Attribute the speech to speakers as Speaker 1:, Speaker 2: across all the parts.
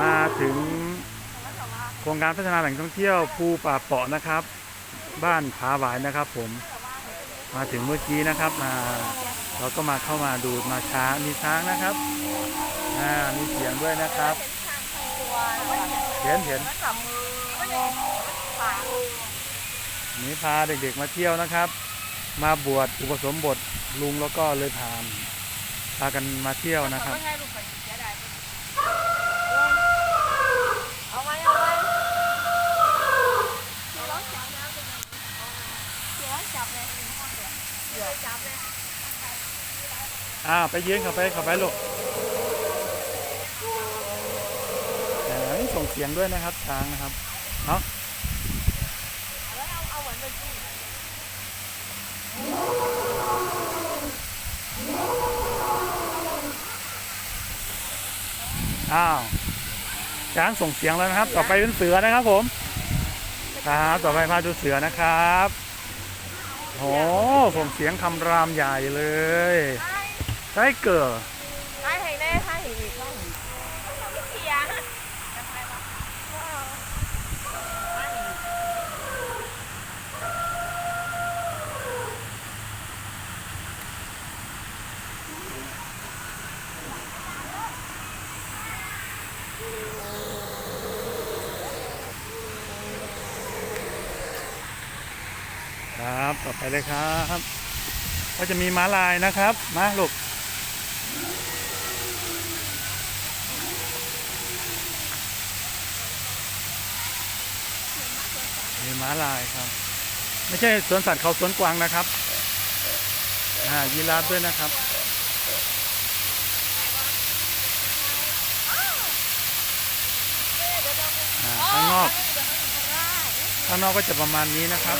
Speaker 1: มาถึงโครงการพัฒนาแหล่งท่องเที่ยวภูป่าเปาะนะครับ บ้านผาหวายนะครับ ผมมาถึงเมื่อกี้นะครับมาเราก็มาเข้ามาดูมาช้างมีช้างนะครับอ่ามีเสียงด้วยนะครับเห็นเห็นนี่พาเด็กๆมาเที่ยวนะครับ มาบวชอุปสมบทลุงแล้วก็เลยผ่านพากันมาเที่ยวนะครับ
Speaker 2: เอาไว้เอาไว้เดี๋ยวเราจับแล้วเดี๋ยว จับเลยจับเลย
Speaker 1: อ่าไปยืนเข้าไปเข้าไปลูกอ่านี่ส่งเสียงด้วยนะครับช้างนะครับเนาะ
Speaker 2: เอาเอาเหมือนเป็นที่
Speaker 1: อ้าวช้างส่งเสียงแล้วนะครับ ต่อไปเป็นเสือนะครับผมครับต่อไปพาดูเสือนะครับ โอ้ส่งเสียงคำรามใหญ่เลยไทเกอร์
Speaker 2: ให้ให้แน่ให้ให้อีกต้องเสีย
Speaker 1: ครับ ต่อไปเลยครับ ก็จะมีม้าลายนะครับ มาลูกมีม้าลายครับ ไม่ใช่สวนสัตว์เขาสวนกวางนะครับอ่ายีราฟด้วยนะครับอ่าข้างนอกข้างนอกก็จะประมาณนี้นะครับ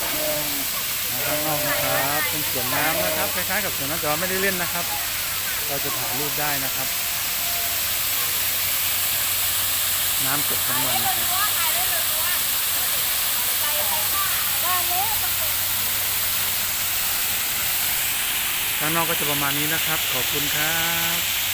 Speaker 1: ข้างนอกนะครับเป็นสวนน้ำนะครับคล้ายๆกับสวนน้ำแต่ว่าไม่ได้เล่นนะครับ เราจะถ่ายรูปได้นะครับ น้ำเก็บทั้งวันนะครับข้างนอกก็จะประมาณนี้นะครับ ขอบคุณครับ